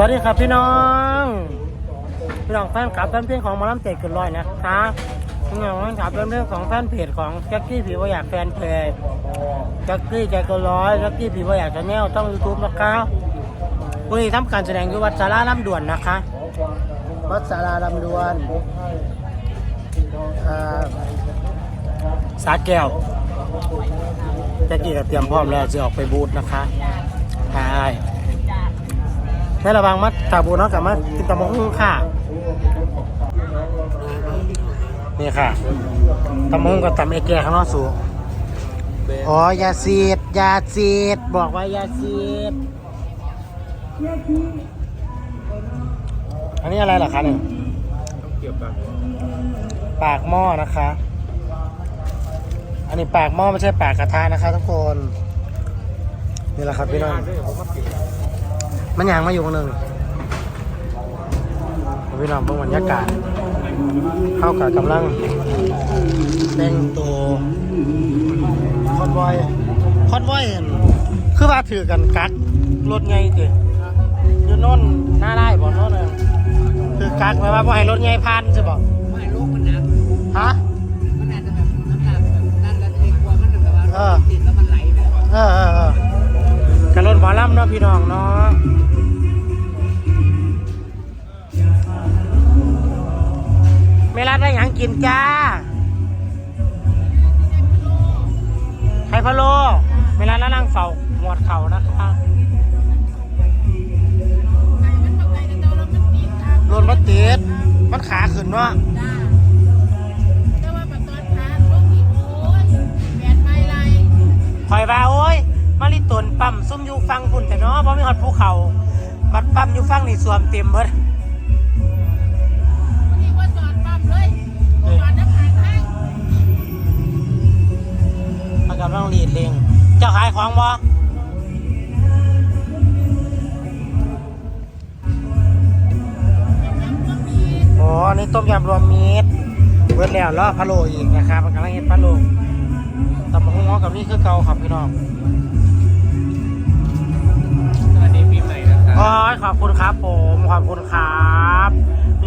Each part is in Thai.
วัสดีครับพี่น้องพี่น้องแฟนคลับแฟนเพลงของหมาลัมเตะเกินร้อยนะคะพี่น้องแฟนคลับแฟนเพลงของแฟนเพจของแจ็คกี้ผีว่าอยากแฟนเพจแจ็คกี้ใจเกินร้อยแจ็คกี้ผีว่าอยากจะแนวต้องยูทูบนะคะวันนี้ทำการแสดงอยู่วัดสาราลำด่วนนะคะ วัดสาราลำด่วนอ่าสาแก้วแจ็คกี้ก็เตรียมพร้อมแล้วจะออกไปบูธนะคะใช่ ให้ระวังมัดตาบูเนาะกับมัดกินตะมงค่ะนี่ค่ะตะมงกับตำเอแก่ข้างนอกสูอ๋อยาซีดยาซีดบอกว่ายาซีดอันนี้อะไรเหรอคะเนี่ยปากหม้อนะคะ อันนี้ปากหม้อไม่ใช่ปากกระทะนะคะ ทุกคน นี่แหละครับพี่น้อง มันยางมาอยู่คนหนึ่งพี่น้องเบิ่งบรรยากาศ เข้ากับกำลังแต่งตัวคอนวอยคอนวอยเห็นคือว่าถือกันกักรถไงเกิอยู่น่นหน้าไร่บอกน่นเลยคือกักแปลว่าบ่ให้รถไงพันใช่บอก ได้หยังกินจ้าไข่พะโลเวลานั่งเฝ้าหมวดเข่านะคะรถมันติดมันขาขึ้นเนาะคอยว่าโอ้ย มาลิตนปั๊มซุ่มอยู่ฟังฝุ่นแต่เนาะเพราะมีหอดภูเขา บัดปั๊มอยู่ฟังนี่สวมเต็มเบิด จ้าขายของบ่โอ้อันนี่ต้มยำรวมมิตรเบิดแล้วรอพะโลอีกนะครับมันกำลังเห็นพะโลตำบักหุ่งกับนี่คือเก่าครับพี่น้องสวัสดีปีใหม่นะครับ โอ้ยขอบคุณครับผม ขอบคุณครับ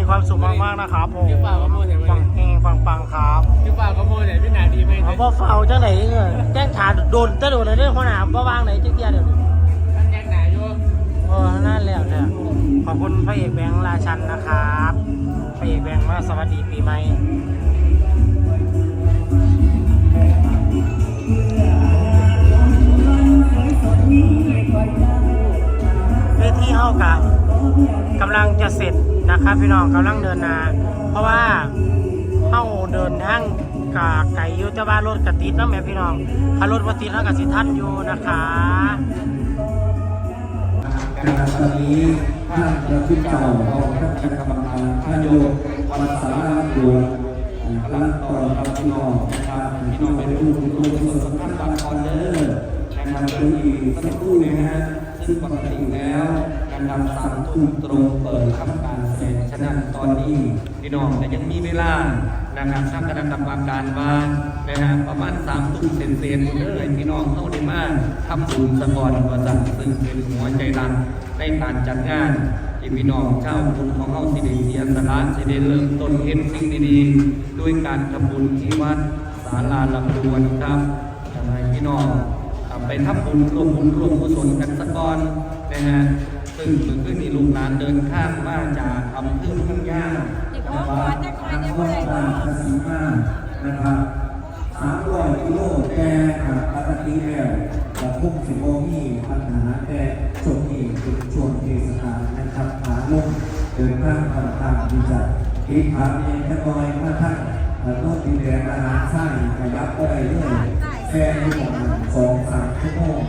มีความสุขมากๆนะครับผมพี่ป่าวก็พูดเห็นไหมฟังเพลงฟังปังครับพี่ป่าวก็พูดเห็นพี่นาดีไหมเอาพ่อเฝ้าจังไหนเงี้ยแจ้งขาโดนจะโดนอะไรเรื่องข้อหนามก็วางไหนจิ๊กเดียเดี๋ยวนี้ท่านแจ้งหนาอยู่โอ้นั่นแล้วเนี่ยขอบคุณพระเอกแบงค์ราชันนะครับพระเอกแบงค์มาสวัสดีปีใหม่ นะครับพี่น้องกำลังเดินนา เพราะว่าเฮาเดินทางกะไก่อยู่แต่ว่ารถกะติดเนาะแม่พี่น้องถ้ารถบ่ติดเฮากะสิทันอยู่นะคะนะครับตอนนี้ท่านประชุมเจ้าของท่านคณะกรรมการท่านโยมวัดสาราดวนกำลังต่อรับพี่น้องนะครับพี่น้องเป็นผู้ถือตัวส่วนสำคัญบางคนเด้อนะครับเป็นอีกสักครู่นะฮะซึ่งปกติแล้ว นำสามทุ่มตรงเปิดทำการเสร็จฉะนั้นตอนนี้พี่น้องแต่ยังมีเวลานะครับทางคณะกรรมการว่านะฮะประมาณสามทุ่มเศษเศษๆเลยพี่น้องเข้าได้มากทำบุญสะกอนประจันซึ่งเป็นหัวใจรักในการจัดงานที่พี่น้องเจ้าบุญของเฮาสิได้เสียสละสิได้เริ่มต้นเห็นสิ่งดีๆด้วยการทำบุญที่วัดศาลาลำดวนครับทำให้พี่น้องไปทำบุญร่วมบุญร่วมกุศลกันสักอนนะฮะ ซึ่งมื่อคืนนี้ลูกหลานเดินข้ามมานจากอำเภอทุ่งย่างนะครับนครราชสีมานะครับสามร้อยกิโลแต่ครับปกติแล้วจะพุ่งสิบโมมีปัญหาแต่ช่วงนี้เป็นช่วงเทศกาลนะครับขาลงเดินทางค่างที่จะทิศทางเองจะน้อยมาทั้งโน่นดินแดงอาหารไส้ขยับก็ได้เรื่อยแค่ที่ประมสองสามชั่วโมง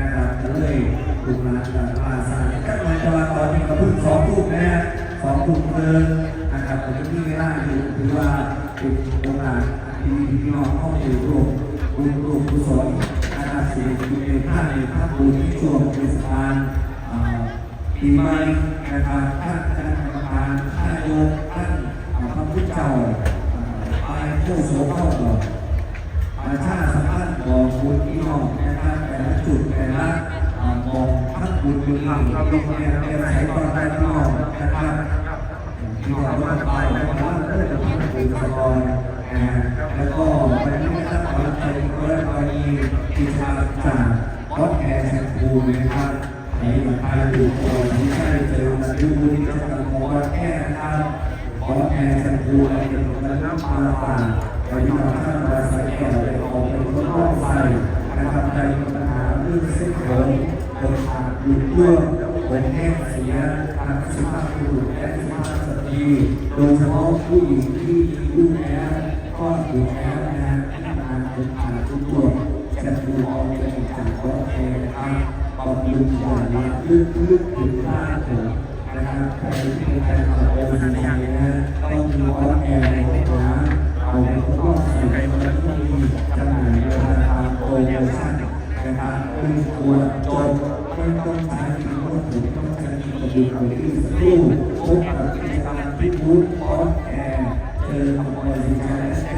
นะครับก็เลยลูกหลานจะมาสายกันมาต อนตอนนี้ก็เพิ่งสองทุ่มนะฮะสองทุ่มเดินนะครับแต่ที่เวลาอยู่ถือว่าเป็นโอกาสที่พี่น้องเข้าไปรวมบุญรวมกุศลอาณาศิลป์ในท่านในพระบุญที่ช่วงเทศกาลอ่าปีใหม่นะครับท่านคณะกรรมการท่านโยมท่านอ่าพระพุทธเจ้าอ่าไปผู้โสภาก่อนประชาสัมพันธ์บอกบุญพี่น้องนะครับแต่ละจุดแต่ละอ่าบอกทั้งบุญบุญธรรมเราลงแนวแนวไหนตอนใดต ที่เราว่าไปนะครับก็จะมีอุปกรณ์นะแล้วก็วันนี้นะครับเราจะมีกรณีกิจกรรมจากรถแอร์แชมพูนะครับในราคาถูกกว่าที่ใช้เจอมาดูที่จะทำของรถแอร์นะครับรถแอร์แชมพูในระดับมาตาไปที่เราท่านมาใส่ก่อนเออกเป็นรถรอบใส่นะครับในปัญหาเรื่องเส้นผมเกิดขาดหลุ ดร่วงผมแห้งเสียทางสุภาพบุรุษและสุภาพสตรีโดยเฉพาะผู้หญิงที่มีลูกแล้วก็ถูกแล้วนะที่มาเป็นขาดทุกตัวจะดูออกเป็นจากรถเองนะครับบำรุงอย่างนี้ลึกลึกถึงหน้าผมนะครับใครที่เป็นแฟนคลับโอซีนะต้องมีออสแอร์ในตัวนะเอาไปทดลองใส่ในวันที่มีจำหน่ายราคาโปรโมชั่นนะครับเป็นตัวจบไม่ต้องใช้ ผมต้องการขอบคุณเอาที่สักครู่พบกับกิจกรรมพิพูดพอดแอร์เจอคำอวยสินาและ